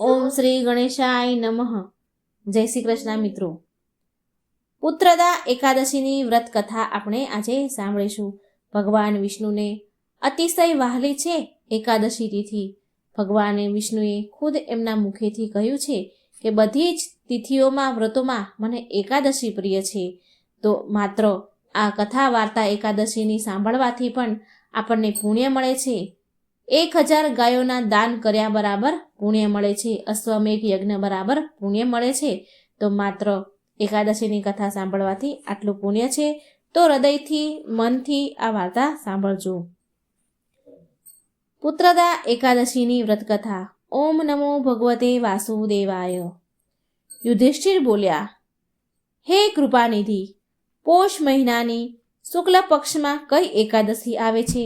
ઓમ શ્રી ગણેશાય નમઃ. જય શ્રી કૃષ્ણ મિત્રો. પુત્રદા એકાદશીની વ્રત કથા આપણે આજે સાંભળીશું. ભગવાન વિષ્ણુને અતિશય વહાલી છે એકાદશી તિથિ. ભગવાને વિષ્ણુએ ખુદ એમના મુખેથી કહ્યું છે કે બધી જ તિથિઓમાં, વ્રતોમાં મને એકાદશી પ્રિય છે. તો માત્ર આ કથા વાર્તા એકાદશીની સાંભળવાથી પણ આપણને પુણ્ય મળે છે. એક હજાર ગાયોના દાન કર્યા બરાબર પુણ્ય મળે છે. અશ્વમેઘ યજ્ઞ બરાબર પુણ્ય મળે છે. તો માત્ર એકાદશીની કથા સાંભળવાથી આટલું પુણ્ય છે. તો હૃદયથી, મનથી આ વાર્તા સાંભળજો. પુત્રદા એકાદશીની વ્રતકથા. ઓમ નમો ભગવતે વાસુદેવાય. યુધિષ્ઠિર બોલ્યા, હે કૃપાનિધિ, પોષ મહિનાની શુક્લ પક્ષમાં કઈ એકાદશી આવે છે?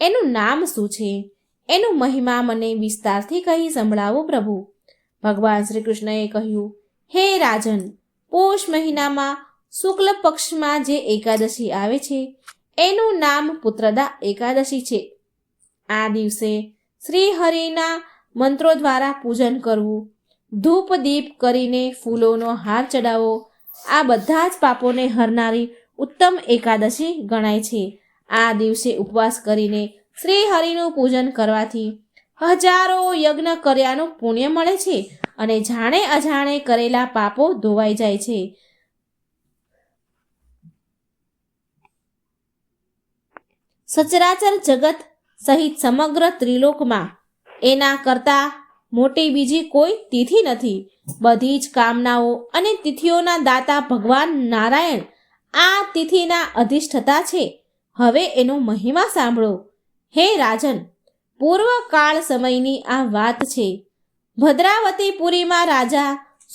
એનું નામ શું છે? એનું મહિમા મને વિસ્તારથી કહી સંભળાવો પ્રભુ. ભગવાન શ્રી કૃષ્ણએ કહ્યું, હે રાજન, પોષ મહિનામાં શુક્લ પક્ષમાં જે એકાદશી આવે છે, એનું નામ પુત્રદા એકાદશી છે. આ દિવસે શ્રી હરિના મંત્રો દ્વારા પૂજન કરવું, ધૂપ દીપ કરીને ફૂલોનો હાર ચડાવવો આ બધા જ પાપોને હરનારી ઉત્તમ એકાદશી ગણાય છે. આ દિવસે ઉપવાસ કરીને શ્રી હરિનું પૂજન કરવાથી હજારો યજ્ઞ કર્યાનું પુણ્ય મળે છે અને જાણે અજાણે કરેલા પાપો ધોવાઈ જાય છે. સચરાચર જગત સહિત સમગ્ર ત્રિલોકમાં એના કરતાં મોટી બીજી કોઈ તિથિ નથી. બધી જ કામનાઓ અને તિથિઓના દાતા ભગવાન નારાયણ આ તિથિના અધિષ્ઠતા છે. હવે એનો મહિમા સાંભળો. હે રાજન, પૂર્વકાળ સમયની આ વાત છે. ભદ્રાવતીપુરીમાં રાજા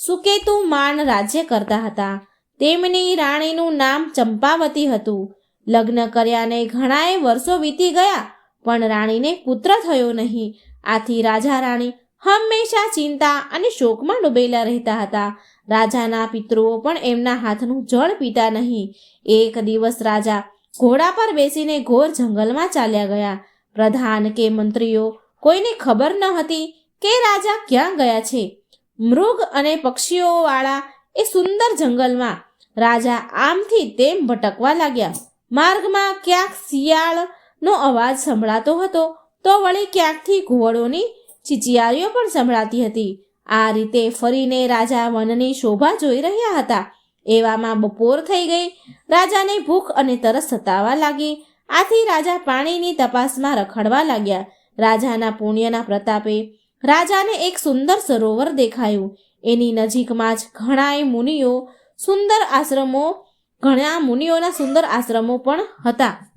સુકેતુ માન રાજ્ય કરતા હતા. તેમની રાણીનું નામ ચંપાવતી હતું. લગ્ન કર્યાને ઘણાએ વર્ષો વીતી ગયા, પણ રાણીને પુત્ર થયો નહીં. આથી રાજા રાણી હંમેશા ચિંતા અને શોકમાં ડૂબેલા રહેતા હતા. રાજાના પિતૃઓ પણ એમના હાથનું જળ પીતા નહીં. એક દિવસ રાજા ઘોડા પર બેસીને ઘોર જંગલમાં ચાલ્યા ગયા. પ્રધાન કે મંત્રીઓ, કોઈને ખબર ન હતી કે રાજા ક્યાં ગયા છે. મૃગ અને પક્ષીઓવાળા એ સુંદર જંગલમાં. રાજા આમથી તેમ ભટકવા લાગ્યા. માર્ગમાં ક્યાંક શિયાળનો અવાજ સંભળાતો હતો, તો વળી ક્યાંકથી ઘોડોની ચીચિયારીઓ પણ સંભળાતી હતી. આ રીતે ફરીને રાજા વનની શોભા જોઈ રહ્યા હતા. એવામાં બપોર થઈ ગઈ. રાજાને ભૂખ અને તરસ સતાવા લાગી. આથી રાજા પાણીની તપાસમાં રખડવા લાગ્યા. રાજાના પુણ્યના પ્રતાપે રાજાને એક સુંદર સરોવર દેખાયું. એની નજીકમાં જ ઘણાય મુનિઓ, સુંદર આશ્રમો, ઘણા મુનિઓના સુંદર આશ્રમો પણ હતા.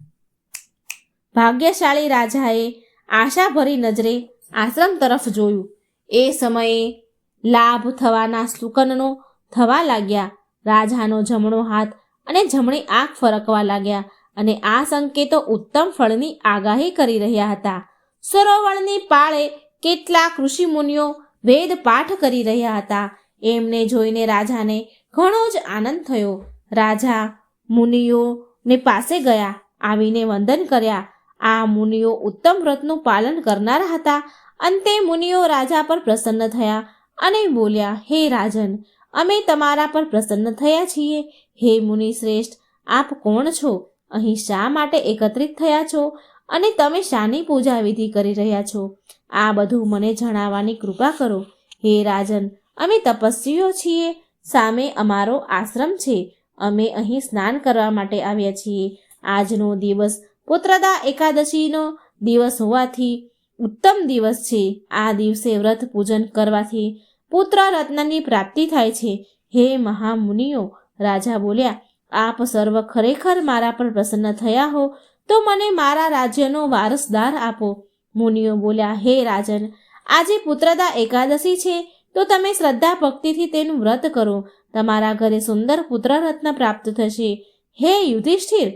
ભાગ્યશાળી રાજાએ આશાભરી નજરે આશ્રમ તરફ જોયું. એ સમયે લાભ થવાના સુકનનો થવા લાગ્યા. રાજાનો જમણો હાથ અને જમણી આંખ ફરકવા લાગ્યા અને આ સંકેતો ઉત્તમ ફળની આગાહી કરી રહ્યા હતા. સરોવરની પાળે કેટલાક ઋષિમુનિઓ વેદ પાઠ કરી રહ્યા હતા. એમને જોઈને રાજાને ઘણો જ આનંદ થયો. રાજા મુનિઓને પાસે ગયા, આવીને વંદન કર્યા. આ મુનિઓ ઉત્તમ વ્રતનું પાલન કરનારા હતા. અંતે મુનિઓ રાજા પર પ્રસન્ન થયા અને બોલ્યા, હે રાજન અમે તમારા પર પ્રસન્ન થયા છીએ. હે મુનિ શ્રેષ્ઠ આપ કોણ છો? અહીં શા માટે એકત્રિત થયા છો? અને તમે શાની પૂજા વિધિ કરી રહ્યા છો? આ બધું મને જણાવવાની કૃપા કરો. હે રાજન, અમે તપસ્વીઓ છીએ. સામે અમારો આશ્રમ છે. અમે અહીં સ્નાન કરવા માટે આવ્યા છીએ. આજનો દિવસ પુત્રદા એકાદશીનો દિવસ હોવાથી ઉત્તમ દિવસ છે. આ દિવસે વ્રત પૂજન કરવાથી પુત્ર રત્નની પ્રાપ્તિ થાય છે. હે મહામુનિઓ, રાજા બોલ્યા, આપ સર્વ ખરેખર મારા પર પ્રસન્ન થયા હો, તો મને મારા રાજ્યનો વારસદાર આપો. મુનિઓ બોલ્યા, હે રાજન, આજે પુત્રદા એકાદશી છે, તો તમે શ્રદ્ધા ભક્તિથી તેનું વ્રત કરો. તમારા ઘરે સુંદર પુત્ર રત્ન પ્રાપ્ત થશે. હે યુધિષ્ઠિર,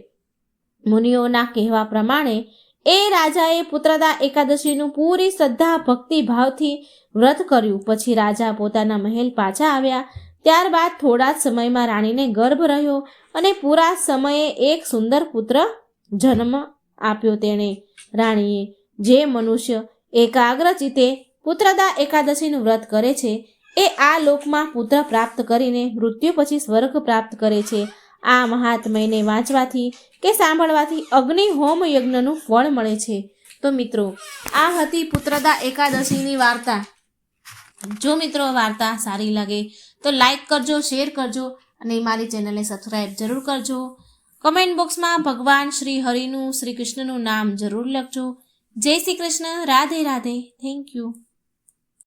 મુનિઓના કહેવા પ્રમાણે, એ રાજાએ પુત્રદા એકાદશીનું પૂરી શ્રદ્ધા ભક્તિ ભાવથી વ્રત કર્યું. પછી રાજા પોતાના મહેલ પાછા આવ્યા. ત્યારબાદ થોડા જ સમયમાં રાણીને ગર્ભ રહ્યો અને પૂરા સમયે એક સુંદર પુત્ર જન્મ આપ્યો તેણે. રાણીએ જે મનુષ્ય એકાગ્ર ચિત્તે પુત્રદા એકાદશીનું વ્રત કરે છે, એ આ લોકમાં પુત્ર પ્રાપ્ત કરીને મૃત્યુ પછી સ્વર્ગ પ્રાપ્ત કરે છે. આ મહાત્મયને વાંચવાથી કે સાંભળવાથી અગ્નિ હોમ યજ્ઞનું ફળ મળે છે. તો મિત્રો, આ હતી પુત્રદા એકાદશીની વાર્તા. જો મિત્રો વાર્તા સારી લાગે તો લાઈક કરજો શેર કરજો અને મારી ચેનલને સબસ્ક્રાઈબ જરૂર કરજો. કમેન્ટ બોક્સમાં ભગવાન શ્રી હરિનું, શ્રી કૃષ્ણનું નામ જરૂર લખજો. જય શ્રી કૃષ્ણ, રાધે રાધે. Thank you